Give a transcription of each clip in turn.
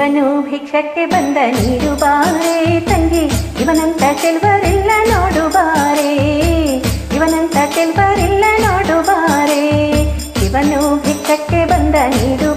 ಶಿವನು ಭಿಕ್ಷಕ್ಕೆ ಬಂದ ನೀರು ಬಾರೆ ತಂಗಿ, ಇವನಂತ ಚೆಲ್ವರಿಲ್ಲ ನೋಡು ಬಾರೆ ಇವನಂತ ಚೆಲ್ವರಿಲ್ಲ ನೋಡು ಬಾರೆ ಇವನು ಭಿಕ್ಷಕ್ಕೆ ಬಂದ ನೀರು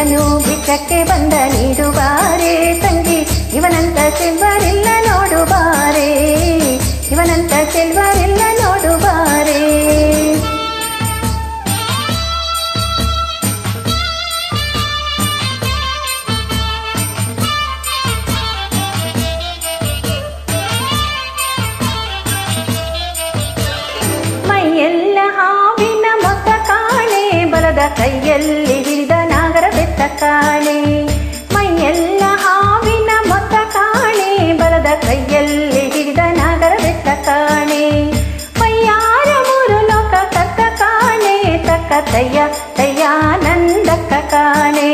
ಶಿವನು ಬಿಟ್ಟಕ್ಕೆ ಬಂದ ನೀಡುವಾರೆ ತಂಗಿ, ಇವನಂತ ಚೆಲ್ವರಿಲ್ಲ ನೋಡುವಾರೆ, ಇವನಂತ ಚೆಲ್ವರಿಲ್ಲ ನೋಡುವಾರೆ. ಮೈಯೆಲ್ಲ ಹಾವಿನ ಮೊತ್ತ ಕಾಣೆ, ಬಲದ ಕೈಯಲ್ಲಿ ಕಾಣೆ ಮೈಯೆಲ್ಲ ಹಾವಿನ ಮೊತ್ತ ಕಾಣೆ ಬಲದ ಕೈಯಲ್ಲಿ ಹಿಡಿದ ನಾಗರ ಬೆತ್ತ ಕಾಣೆ ಮೈಯಾರ ಮೂರು ಲೋಕ ಕತ್ತ ಕಾಣೆ ತಕ್ಕ ತಯ್ಯ ತಯ್ಯಾನಂದಕ್ಕ ಕಾಣೆ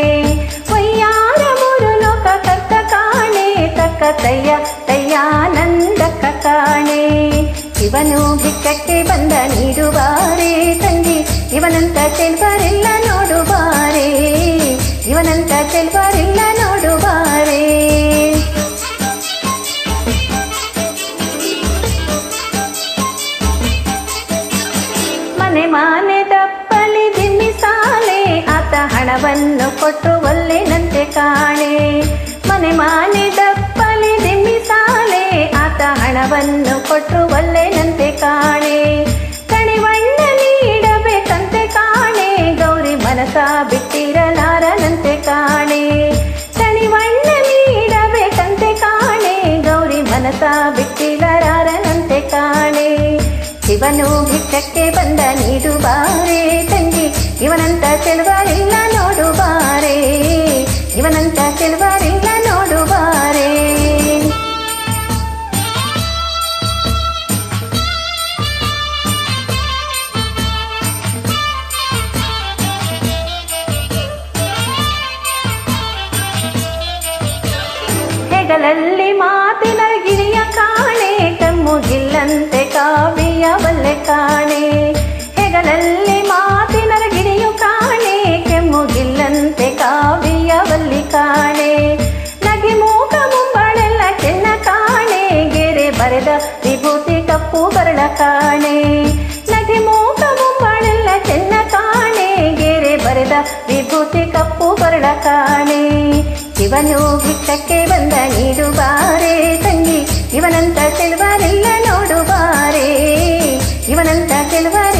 ಮೈಯಾರ ಮೂರು ಲೋಕ ಕತ್ತ ಕಾಣೆ ತಕ್ಕ ತಯ್ಯ ತಯ್ಯಾನಂದಕ್ಕ ಕಾಣೆ ಇವನು ಭಿಕ್ಕಕ್ಕೆ ಬಂದ ನೀಡುವಾರೆ ತಂಗಿ ಇವನಂತ ಚೆಲ್ವರಿಲ್ಲ ನೋಡುವಾರೆ ಇವನಂತ ಚೆಲ್ವರಿಲ್ಲ ನೋಡುವಾರೆ ಮನೆ ಮಾನೆ ದಪ್ಪಲಿ ದಿಮ್ಮಿ ಸಾಲೆ, ಆತ ಹಣವನ್ನು ಕೊಟ್ಟು ಒಲ್ಲೆನಂತೆ ಕಾಣೆ. ಮನೆ ಮಾನೆ ದಪ್ಪಲಿ ದಿಮ್ಮಿ ಸಾಲೆ, ಆತ ಹಣವನ್ನು ಕೊಟ್ಟು ಒಲ್ಲೆನಂತೆ ಕಾಣೆ. ಶಿವನು ಭಿಕ್ಷಕ್ಕೆ ಬಂದ ನೀಡುವಾರೆ ತಂಗಿ ಇವನಂತ ಚೆಲುವರಿಲ್ಲ ನೋಡುವಾರೆ. ಇವನಂತ ಚೆಲುವರಿಲ್ಲ ನೋಡುವಾರೆ. ಹೆಗಲಲ್ಲಿ ಕಾಣೆ. ಹೆಗಲಲ್ಲಿ ಮಾತಿನ ಗಿರಿಯು ಕಾಣೆ. ಕೆಮ್ಮುಗಿಲ್ಲಂತೆ ಕಾವ್ಯ ಬಲ್ಲಿ ಕಾಣೆ. ನಗೆ ಮೂಕ ಮುಂಬಳೆಲ್ಲ ಚೆನ್ನ ಕಾಣೆ. ಗೆರೆ ಬರೆದ ವಿಭೂತಿ ಕಪ್ಪು ಬರಳ ಕಾಣೆ. ನಗೆ ಮೂಕ ಮುಂಬಳೆಲ್ಲ ಚೆನ್ನ ಕಾಣೆ. ಗೆರೆ ಬರೆದ ವಿಭೂತಿ ಕಪ್ಪು ಬರಳ ಕಾಣೆ. ಇವನು ಬಿಟ್ಟಕ್ಕೆ ಬಂದ ನೀಡುವಾರೆ. ತಂಗಿ ಇವನಂತ ಚೆಲುವ ಇವನಂತ ಕೆಲವರು